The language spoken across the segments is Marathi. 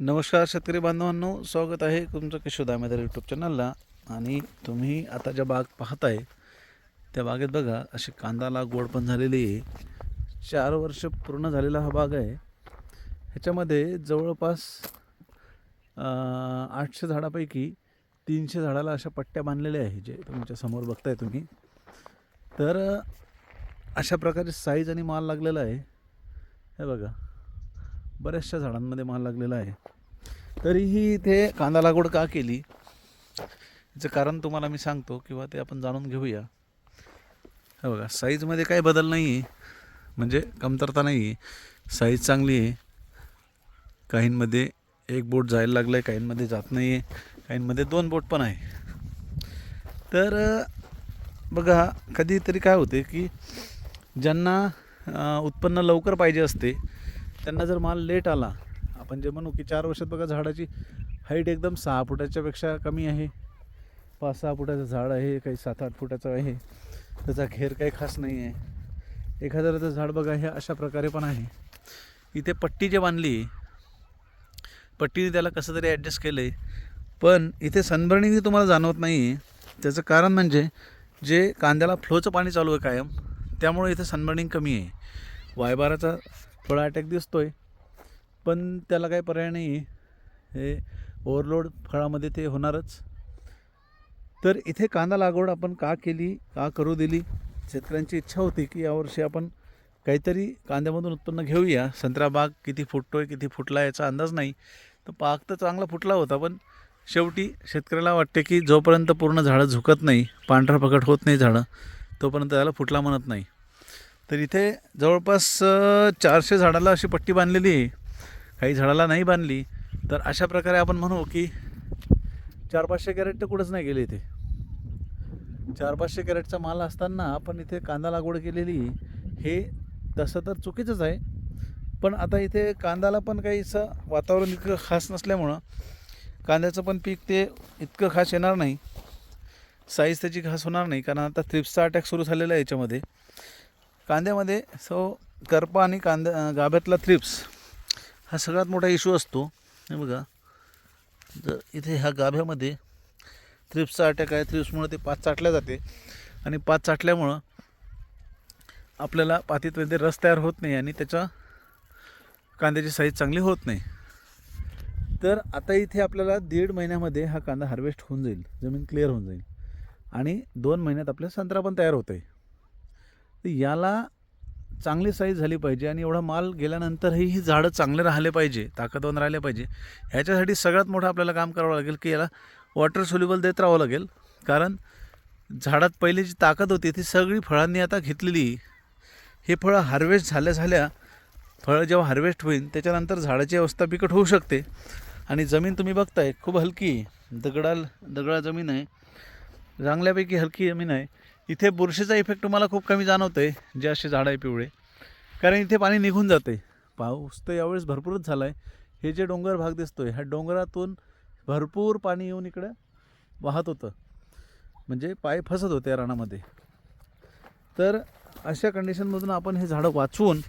नमस्कार शेतकरी बांधवांनो स्वागत आहे तुमचं किशोर दामेदार यूट्यूब चॅनलला आणि तुम्ही आता ज्या बाग पाहताय त्या बागेत बघा अशी कांदा लागवड पण झालेली आहे. चार वर्ष पूर्ण झालेला हा बाग आहे. ह्याच्यामध्ये जवळपास आठशे झाडापैकी तीनशे झाडाला अशा पट्ट्या बांधलेल्या आहे जे तुमच्यासमोर बघताय तुम्ही. तर अशा प्रकारे साईज आणि माल लागलेला आहे. हे बघा. बऱ्याचशा झाडांमध्ये माल लागलेला आहे. तरीही इथे कांदा लागवड का केली? याचं कारण तुम्हाला मी सांगतो किंवा ते आपण जाणून घेऊया. हे बघा साईजमध्ये काही बदल नाही आहे म्हणजे कमतरता नाही आहे साईज चांगली आहे. काहींमध्ये एक बोट जायला लागलं आहे काहींमध्ये जात नाही आहे काहींमध्ये दोन बोट पण आहे. तर बघा कधीतरी काय होते की ज्यांना उत्पन्न लवकर पाहिजे असते त्यांना जर माल लेट आला आपण जे म्हणू की चार वर्षात बघा झाडाची हाईट एकदम सहा फुटाच्यापेक्षा कमी आहे. पाच सहा फुटाचं झाड आहे काही सात आठ फुटाचं आहे. त्याचा घेर काही खास नाही आहे. एखाद्याचं झाड बघा हे अशा प्रकारे पण आहे. इथे पट्टी जे बांधली पट्टीने त्याला कसं तरी ॲडजस्ट केलं आहे पण इथे सनबर्निंग तुम्हाला जाणवत नाही. आहे त्याचं कारण म्हणजे जे कांद्याला फ्लोचं पाणी चालू आहे कायम त्यामुळे इथे सनबर्निंग कमी आहे. वायबाराचा थोडा अटॅक दिसतो आहे पण त्याला काही पर्याय नाही आहे हे ओव्हरलोड फळामध्ये ते होणारच. तर इथे कांदा लागवड आपण का केली का करू दिली? शेतकऱ्यांची इच्छा होती की यावर्षी आपण काहीतरी कांद्यामधून उत्पन्न घेऊया. संत्रा बाग किती फुटतो आहे किती फुटला याचा अंदाज नाही. तर पाक तर चांगला फुटला होता पण शेवटी शेतकऱ्याला वाटते की जोपर्यंत पूर्ण झाडं झुकत नाही पांढरा पकड होत नाही झाडं तोपर्यंत त्याला फुटला म्हणत नाही. तर इथे जवळपास चारशे झाडाला अशी पट्टी बांधलेली आहे. काही झाडाला नाही बांधली. तर अशा प्रकारे आपण म्हणू की चार पाचशे कॅरेट तर कुठंच नाही गेले इथे. चार पाचशे कॅरेटचा माल असताना आपण इथे कांदा लागवड केलेली हे तसं तर चुकीचंच आहे. पण आता इथे कांद्याला पण काही असं वातावरण इतकं खास नसल्यामुळं कांद्याचं पण पीक ते इतकं खास येणार नाही. साईज त्याची खास होणार नाही. कारण आता थ्रिप्सचा अटॅक सुरू झालेला आहे याच्यामध्ये. कांद्यामध्ये सो करपा आणि कांदा गाभ्यातला थ्रिप्स हा सगळ्यात मोठा इश्यू असतो. हे बघा. जर इथे ह्या गाभ्यामध्ये थ्रिप्सचा अटॅक आहे. थ्रिप्समुळे ते पाच चाटल्या जाते. आणि पाच चाटल्यामुळं आपल्याला पातीतमध्ये रस तयार होत नाही आणि त्याच्या कांद्याची साईज चांगली होत नाही. तर आता इथे आपल्याला दीड महिन्यामध्ये हा कांदा हार्वेस्ट होऊन जाईल. जमीन क्लिअर होऊन जाईल. आणि दोन महिन्यात आपल्या संत्रा पण तयार होत आहे तर याला चांगली साईज झाली पाहिजे आणि एवढा माल गेल्यानंतरही ही झाडं चांगले राहिले पाहिजे ताकदवान राहिले पाहिजे. ह्याच्यासाठी सगळ्यात मोठं आपल्याला काम करावं लागेल की याला वॉटर सोल्युबल देत राहावं लागेल. कारण झाडात पहिली जी ताकद होती ती सगळी फळांनी आता घेतलेली. हे फळं हार्वेस्ट झाल्या झाल्या फळं जेव्हा हार्वेस्ट होईल त्याच्यानंतर झाडाची अवस्था बिकट होऊ शकते. आणि जमीन तुम्ही बघताय खूप हलकी दगडाल दगडा जमीन आहे. चांगल्यापैकी हलकी जमीन आहे. इथे बुरशीचा इफेक्ट तुम्हाला खूप कमी जाणवतं आहे जे असे झाडं आहे पिवळे. कारण इथे पाणी निघून जाते पाऊस तर यावेळेस भरपूरच झाला आहे हे जे डोंगर भाग दिसतो आहे ह्या डोंगरातून भरपूर पाणी येऊन इकडं वाहत होतं. म्हणजे पाय फसत होते या रानामध्ये. तर अशा कंडिशनमधून आपण हे झाडं वाचवून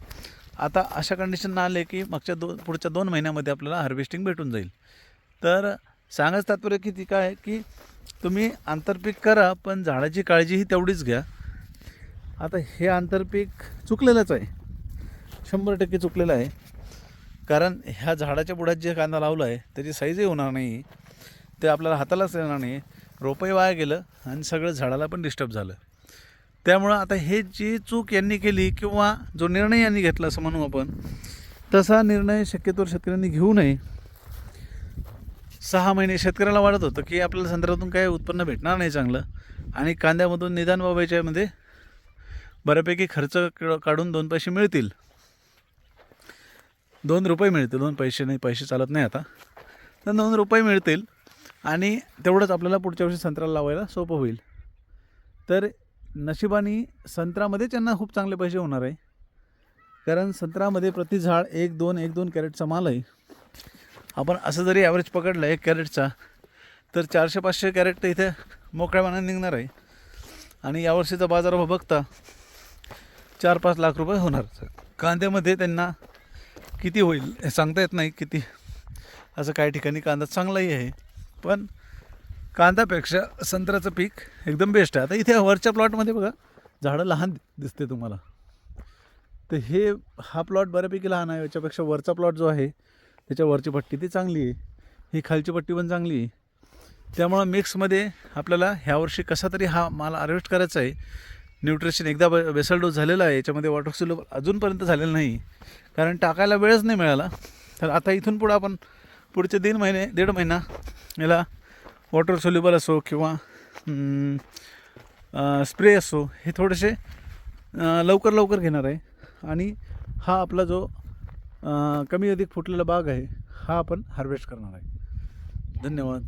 आता अशा कंडिशन आले की मागच्या दो पुढच्या दोन महिन्यामध्ये आपल्याला हार्वेस्टिंग भेटून जाईल. तर सांगायचं तात्पर्य किती काय? की तुम्ही आंतरपीक करा पण झाडाची काळजीही तेवढीच घ्या. आता हे आंतरपीक चुकलेलंच आहे. शंभर टक्के चुकलेलं आहे. कारण ह्या झाडाच्या बुडात जे कांदा लावला आहे त्याची साईजही होणार नाही. ते आपल्याला हातालाच येणार नाही. रोपही वाया गेलं आणि सगळं झाडाला पण डिस्टर्ब झालं. त्यामुळं आता हे जी चूक यांनी केली किंवा जो निर्णय यांनी घेतला असं म्हणू आपण तसा निर्णय शक्यतोवर शेतकऱ्यांनी घेऊ नये. सहा महिने शेतकऱ्याला वाटत होतं की आपल्याला संत्र्यातून काय उत्पन्न भेटणार नाही चांगलं. आणि कांद्यामधून निदान बाबाच्यामध्ये बऱ्यापैकी खर्च क- काढून दोन पैसे मिळतील. दोन रुपये मिळतील. दोन पैसे नाही पैसे चालत नाही आता. तर दोन रुपये मिळतील आणि तेवढंच आपल्याला पुढच्या वर्षी संत्र्याला लावायला सोपं होईल. तर नशिबाने संत्र्यामध्ये त्यांना खूप चांगले पैसे होणार आहे. कारण संत्र्यामध्ये प्रति झाड एक दोन एक दोन कॅरेटचा माल आहे. आपण असं जरी ॲव्हरेज पकडलं एक कॅरेटचा तर चारशे पाचशे कॅरेट तर इथे मोकळ्या मनाने निघणार आहे. आणि यावर्षीचा बाजारभाव बघता चार पाच लाख रुपये होणार. कांद्यामध्ये त्यांना किती होईल हे सांगता येत नाही किती असं काही ठिकाणी कांदा चांगलाही आहे. पण कांद्यापेक्षा संत्र्याचं पीक एकदम बेस्ट आहे. आता इथे वरच्या प्लॉटमध्ये बघा झाडं लहान दिसते तुम्हाला. तर हे हा प्लॉट बऱ्यापैकी लहान आहे. याच्यापेक्षा वरचा प्लॉट जो आहे त्याच्या वरची पट्टी ती चांगली आहे. ही खालची पट्टी पण चांगली आहे. त्यामुळं मिक्समध्ये आपल्याला ह्यावर्षी कसा तरी हा माल हार्वेस्ट करायचा आहे. न्यूट्रिशन एकदा बेसल डोस झालेला आहे. याच्यामध्ये वॉटर सोल्युबल अजूनपर्यंत झालेलं नाही. कारण टाकायला वेळच नाही मिळाला. तर आता इथून पुढं आपण पुढचे तीन महिने दीड महिना याला वॉटर सोल्युबल असो किंवा स्प्रे असो हे थोडेसे लवकर लवकर घेणार आहे. आणि हा आपला जो कमी अधिक फुटलेला बाग आहे हा आपण हार्वेस्ट करणार आहे. धन्यवाद.